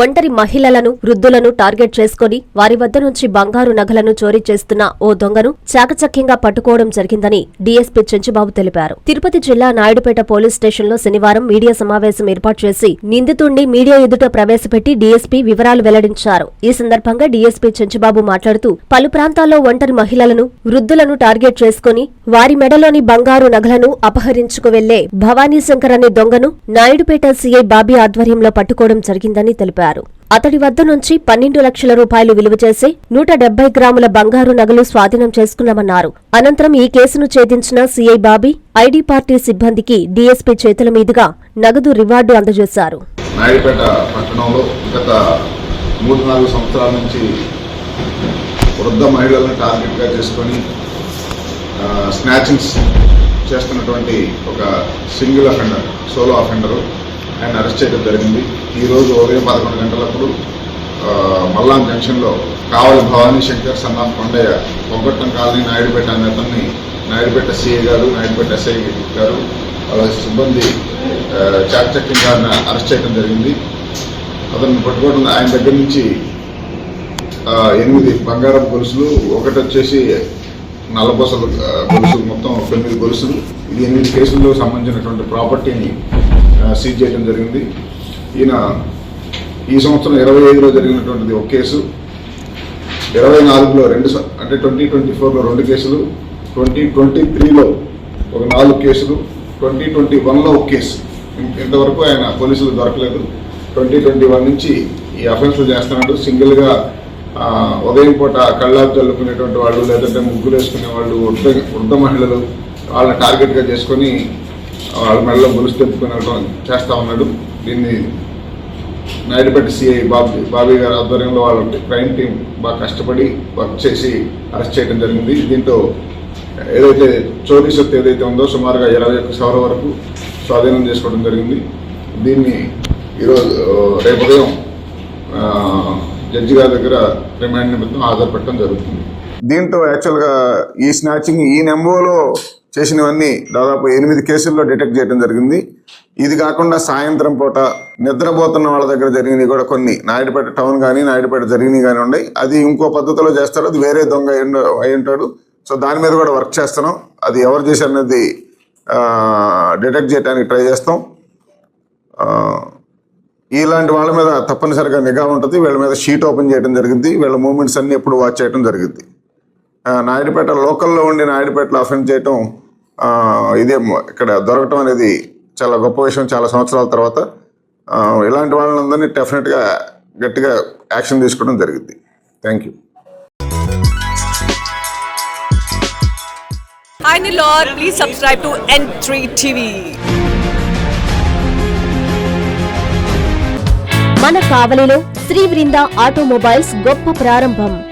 ఒంటరి మహిళలను వృద్ధులను టార్గెట్ చేసుకుని వారి వద్ద నుంచి బంగారు నగలను చోరీ చేస్తున్న ఓ దొంగను చాకచక్యంగా పట్టుకోవడం జరిగిందని డీఎస్పీ చెంచుబాబు తెలిపారు. తిరుపతి జిల్లా నాయుడుపేట పోలీస్ స్టేషన్లో శనివారం మీడియా సమావేశం ఏర్పాటు చేసి నిందితుణ్ణి మీడియా ఎదుట ప్రవేశపెట్టి డీఎస్పీ వివరాలు వెల్లడించారు. ఈ సందర్భంగా డీఎస్పీ చెంచుబాబు మాట్లాడుతూ పలు ప్రాంతాల్లో ఒంటరి మహిళలను వృద్ధులను టార్గెట్ చేసుకుని వారి మెడలోని బంగారు నగలను అపహరించుకు వెళ్ళే భవానీశంకర్ అనే దొంగను నాయుడుపేట సీఐ బాబీ ఆధ్వర్యంలో పట్టుకోవడం జరిగిందని తెలిపారు. అతడి వద్ద నుంచి పన్నెండు లక్షల రూపాయలు విలువ చేసి నూట డెబ్బై గ్రాముల బంగారు నగలు స్వాధీనం చేసుకున్నామన్నారు. అనంతరం ఈ కేసును ఛేదించిన సీఐ బాబీ ఐడీ పార్టీ సిబ్బందికి డీఎస్పీ చేతుల మీదుగా నగదు రివార్డు అందజేశారు. నాయుడుపేట పట్టణంలో గత మూడు నాలుగు సంవత్సరాల నుంచి వృద్ధ మహిళలను టార్గెట్గా చేసుకొని స్నాచింగ్స్ చేస్తున్నటువంటి ఒక సింగిల్ అఫెండర్ సోలో అఫెండరు ఆయన అరెస్ట్ చేయడం జరిగింది. ఈరోజు ఉదయం పదకొండు గంటలప్పుడు మల్లాం జంక్షన్లో Kavali Bhavani Shankar son of Kondaiah Boggattam colony Naidupeta అనే అతన్ని నాయుడుపేట సిఐ గారు నాయుడుపేట ఎస్ఐ గారు వాళ్ళ సిబ్బంది ఆ, చాకచక్యంగా ఆయన అరెస్ట్ చేయడం జరిగింది. అతన్ని పట్టుకోవడం ఆయన దగ్గర నుంచి ఎనిమిది బంగారం గొలుసులు ఒకటి వచ్చేసి నల్లబొసలు గొలుసులు మొత్తం తొమ్మిది గొలుసులు. ఇది ఎనిమిది కేసుల్లో సంబంధించినటువంటి ప్రాపర్టీని సీజ్ చేయడం జరిగింది. ఈయన ఈ సంవత్సరం ఇరవై ఐదులో జరిగినటువంటిది ఒక కేసు ఇరవై నాలుగులో రెండు స- అంటే ట్వంటీ ట్వంటీ ఫోర్లో రెండు కేసులు ట్వంటీ ట్వంటీ త్రీలో ఒక నాలుగు కేసులు ట్వంటీ ట్వంటీ వన్లో ఒక కేసు. ఇంతవరకు ఆయన పోలీసులు దొరకలేదు. ట్వంటీ ట్వంటీ వన్ నుంచి ఈ అఫెన్స్లు చేస్తున్నాడు. సింగిల్గా ఉదయం పూట కళ్ళాపు చల్లుకునేటువంటి వాళ్ళు లేదంటే ముగ్గులు వేసుకునే వాళ్ళు వృద్ధ వృద్ధ మహిళలు వాళ్ళని టార్గెట్గా చేసుకొని వాళ్ళ మెడలో గొలుసు తెప్పుకుని చేస్తూ ఉన్నాడు. దీన్ని నాయుడుపేట సిఐ బాబీ బాబీ గారి ఆధ్వర్యంలో వాళ్ళ క్రైమ్ టీం బాగా కష్టపడి వర్క్ చేసి అరెస్ట్ చేయడం జరిగింది. దీంతో ఏదైతే చోరీ సొత్తు ఏదైతే ఉందో సుమారుగా ఇరవై ఒక్క సవర వరకు స్వాధీనం చేసుకోవడం జరిగింది. దీన్ని ఈరోజు రేపు ఉదయం జడ్జి గారి దగ్గర రిమాండ్ నిమిత్తం హాజరుపెట్టడం జరుగుతుంది. దీంట్లో యాక్చువల్గా ఈ స్నాచింగ్ ఈ నెంబోలో చేసినవన్నీ దాదాపు ఎనిమిది కేసుల్లో డిటెక్ట్ చేయడం జరిగింది. ఇది కాకుండా సాయంత్రం పూట నిద్రపోతున్న వాళ్ళ దగ్గర జరిగినవి కూడా కొన్ని. నాయుడుపేట టౌన్ కానీ నాయుడుపేట జరిగినవి కానీ ఉన్నాయి. అది ఇంకో పద్ధతిలో చేస్తారు అది వేరే దొంగ అయి ఉంటాడు సో దాని మీద కూడా వర్క్ చేస్తున్నాం. అది ఎవరు చేశారనేది డిటెక్ట్ చేయడానికి ట్రై చేస్తాం. ఇలాంటి వాళ్ళ మీద తప్పనిసరిగా నిఘా ఉంటుంది. వీళ్ళ మీద షీట్ ఓపెన్ చేయడం జరిగింది వీళ్ళ మూమెంట్స్ అన్నీ ఎప్పుడు వాచ్ చేయడం జరిగింది నాయుడుపేట లోకల్లో ఉండి నాయుడుపేటలో అఫెండ్ చేయటం ఇదే ఇక్కడ దొరకటం అనేది చాలా గొప్ప విషయం చాలా సంవత్సరాల తర్వాత. ఇలాంటి వాళ్ళందరినీ డెఫినెట్గా గట్టిగా యాక్షన్ తీసుకోవడం జరిగింది. Thank you. Hi Nilor, please subscribe to N3 TV. మన కావలిలో శ్రీ బృంద ఆటోమొబైల్స్ గొప్ప ప్రారంభం.